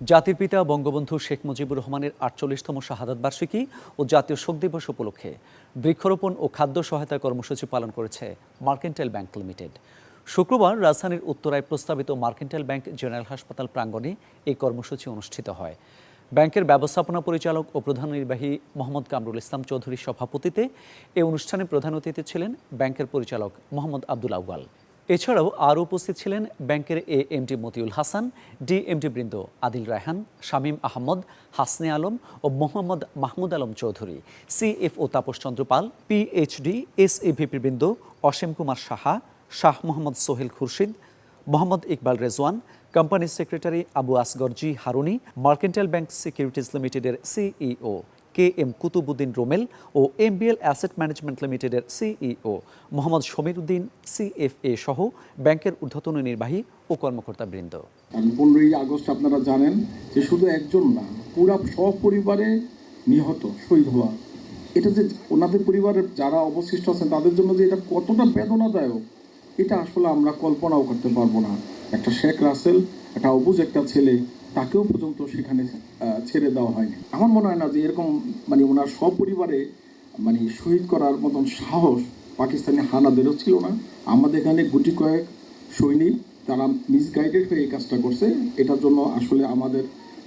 জাতির পিতা বঙ্গবন্ধু শেখ মুজিবুর রহমানের আটচল্লিশতম শাহাদাত বার্ষিকী ও জাতীয় শোক দিবস উপলক্ষে বৃক্ষরোপণ ও খাদ্য সহায়তা কর্মসূচি পালন করেছে মার্কেন্টাইল ব্যাংক লিমিটেড। শুক্রবার রাজধানীর উত্তরায় প্রস্তাবিত মার্কেন্টাইল ব্যাংক জেনারেল হাসপাতাল প্রাঙ্গণে এই কর্মসূচি অনুষ্ঠিত হয়। ব্যাংকের ব্যবস্থাপনা পরিচালক ও প্রধান নির্বাহী মোহাম্মদ কামরুল ইসলাম চৌধুরীর সভাপতিতে এই অনুষ্ঠানে প্রধান অতিথি ছিলেন ব্যাংকের পরিচালক মোহাম্মদ আব্দুল আউয়াল। এছাড়াও আরও উপস্থিত ছিলেন ব্যাংকের A MD Motiul Hasan, D MD বৃন্দ আদিল রায়হান, শামীম আহমদ, হাসনে আলম ও Mohammad Mahmud Alam Chowdhury CFO Tapas Chandra Paul PhD S EVP বৃন্দ Asim Kumar Saha, Shah Mohammad Sohel Khurshid, Mohammad Iqbal Rezwan, company secretary Abu Asgar G Haruni, Mercantile Bank Securities লিমিটেডের CEO K M Qutubuddin Romel ও M MBL asset management লিমিটেডের CEO Mohammad Samir Uddin CFA সহ ব্যাংকের ঊর্ধ্বতন নির্বাহী ও কর্মকর্তাবৃন্দ। কারণ পনেরোই August আপনারা জানেন যে শুধু একজন না, পুরা সপরিবারে নিহত, শহীদ হওয়া। এটা যে ওনাদের পরিবারের যারা অবশিষ্ট আছেন, তাদের জন্য যে এটা কতটা বেদনাদায়ক, এটা আসলে আমরা কল্পনাও করতে পারব না। একটা শেখ রাসেল, একটা অবুজ একটা ছেলে তাকেও পর্যন্ত সেখানে ছেড়ে দেওয়া হয়নি। আমার মনে হয় না যে এরকম মানে ওনার সপরিবারে মানে শহীদ করার মতন সাহস পাকিস্তানি হানাদেরও ছিল না। আমাদের এখানে গুটি কয়েক সৈনিক, তারা মিসগাইডেড হয়ে এই কাজটা করছে। এটার জন্য আসলে আমাদের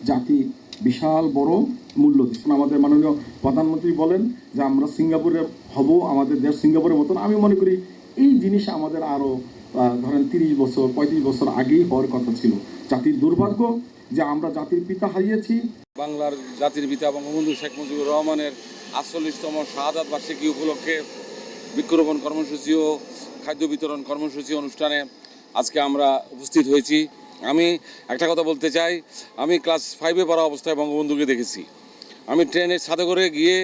জাতি বিশাল বড় মূল্য দিচ্ছে। আমাদের মাননীয় প্রধানমন্ত্রী বলেন যে, আমরা সিঙ্গাপুরে হব, আমাদের দেশ সিঙ্গাপুরের মতন। আমি মনে করি এই জিনিস আমাদের আরও ধরেন তিরিশ বছর, পঁয়ত্রিশ বছর আগেই হওয়ার কথা ছিল। জাতির দুর্ভাগ্য যে আমরা জাতির পিতা হারিয়েছি। বাংলার জাতির পিতা বঙ্গবন্ধু শেখ মুজিবুর রহমানের আটচল্লিশতম শাহাদাত বার্ষিকী উপলক্ষে বৃক্ষরোপণ কর্মসূচি ও খাদ্য বিতরণ কর্মসূচি অনুষ্ঠানে আজকে আমরা উপস্থিত হয়েছি। আমি একটা কথা বলতে চাই, আমি ক্লাস ফাইভে পড়া অবস্থায় বঙ্গবন্ধুকে দেখেছি। আমি ট্রেনের ছাদে করে গিয়ে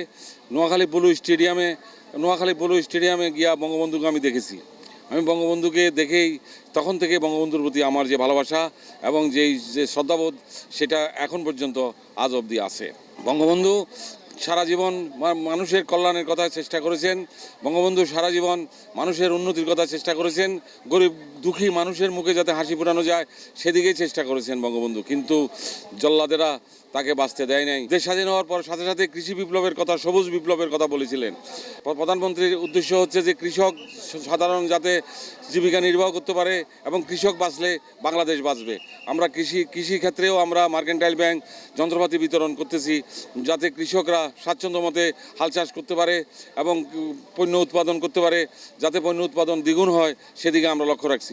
নোয়াখালী পলু স্টেডিয়ামে, নোয়াখালী পলু স্টেডিয়ামে গিয়া বঙ্গবন্ধুকে আমি দেখেছি। আমি বঙ্গবন্ধুকে দেখেই, তখন থেকে বঙ্গবন্ধুর প্রতি আমার যে ভালোবাসা এবং যেই যে শ্রদ্ধাবোধ, সেটা এখন পর্যন্ত আজ অবধি আছে। বঙ্গবন্ধু সারা জীবন মানুষের কল্যাণের কথা চেষ্টা করেছেন। বঙ্গবন্ধু সারা জীবন মানুষের উন্নতির কথা চেষ্টা করেছেন। গরিব, দুঃখী মানুষের মুখে যাতে হাসি ফোটানো যায়, সেদিকেই চেষ্টা করেছেন বঙ্গবন্ধু। কিন্তু জল্লাদেরা তাকে বাঁচতে দেয় নাই। দেশ স্বাধীন হওয়ার পর সাথে সাথে কৃষি বিপ্লবের কথা, সবুজ বিপ্লবের কথা বলেছিলেন। প্রধানমন্ত্রীর উদ্দেশ্য হচ্ছে যে কৃষক সাধারণ যাতে জীবিকা নির্বাহ করতে পারে এবং কৃষক বাঁচলে বাংলাদেশ বাঁচবে। আমরা কৃষি কৃষি ক্ষেত্রেও আমরা মার্কেন্টাইল ব্যাংক যন্ত্রপাতি বিতরণ করতেছি। যাতে কৃষকরা স্বাচ্ছন্দ্য মতে হাল চাষ করতে পারে এবং পণ্য উৎপাদন করতে পারে, যাতে পণ্য উৎপাদন দ্বিগুণ হয়, সেদিকে আমরা লক্ষ্য রাখছি।